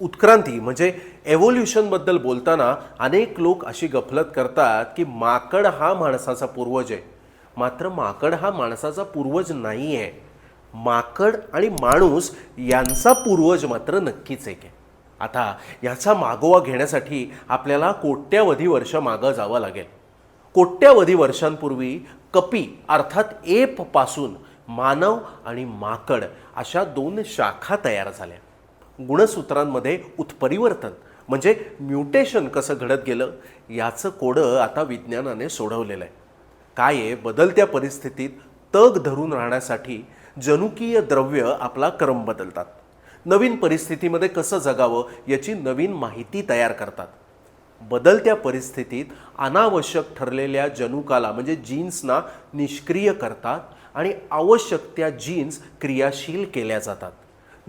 उत्क्रांती म्हणजे एव्होल्युशनबद्दल बोलताना अनेक लोक अशी गफलत करतात की माकड हा माणसाचा पूर्वज आहे. मात्र माकड हा माणसाचा पूर्वज नाही आहे माकड आणि माणूस यांचा पूर्वज मात्र नक्कीच एक आहे. आता याचा मागोवा घेण्यासाठी आपल्याला कोट्यावधी वर्ष मागं जावं लागेल. कोट्यावधी वर्षांपूर्वी कपी अर्थात एपपासून मानव आणि माकड अशा दोन शाखा तयार झाल्या. गुणसूत्रांमध्ये उत्परिवर्तन म्हणजे म्युटेशन कसं घडत गेलं याचं कोडं आता विज्ञानाने सोडवलेलं आहे. काय आहे? बदलत्या परिस्थितीत तग धरून राहण्यासाठी जनुकीय द्रव्य आपला क्रम बदलतात. नवीन परिस्थितीमध्ये कसं जगावं याची नवीन माहिती तयार करतात. बदलत्या परिस्थितीत अनावश्यक ठरलेल्या जनुकाला म्हणजे जीन्सना निष्क्रिय करतात आणि आवश्यक त्या जीन्स क्रियाशील केल्या जातात.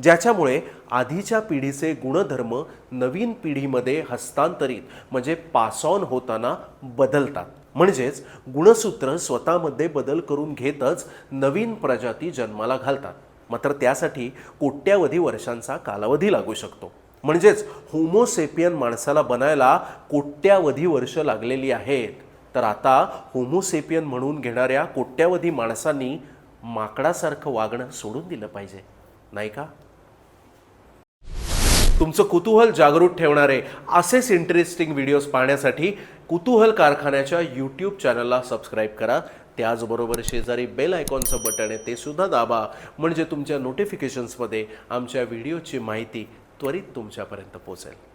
ज्याच्यामुळे आधीच्या पिढीचे गुणधर्म नवीन पिढीमध्ये हस्तांतरित म्हणजे पास ऑन होताना बदलतात. म्हणजेच गुणसूत्र स्वतःमध्ये बदल करून घेतच नवीन प्रजाती जन्माला घालतात. मात्र त्यासाठी कोट्यावधी वर्षांचा कालावधी लागू शकतो. म्हणजेच होमोसेपियन माणसाला बनायला कोट्यावधी वर्ष लागलेली आहेत. तर आता होमोसेपियन म्हणून घेणाऱ्या कोट्यावधी माणसांनी माकडासारखं वागणं सोडून दिलं पाहिजे. नाही का? तुमचं कुतूहल जागृत ठेवणारे असेच इंटरेस्टिंग व्हिडिओज पाहण्यासाठी कुतूहल कारखान्याच्या यूट्यूब चॅनलला सबस्क्राईब करा. त्याचबरोबर शेजारी बेल आयकॉनचं बटन आहे ते सुद्धा दाबा. म्हणजे तुमच्या नोटिफिकेशन्समध्ये आमच्या व्हिडिओची माहिती त्वरित तुमच्यापर्यंत पोहोचेल.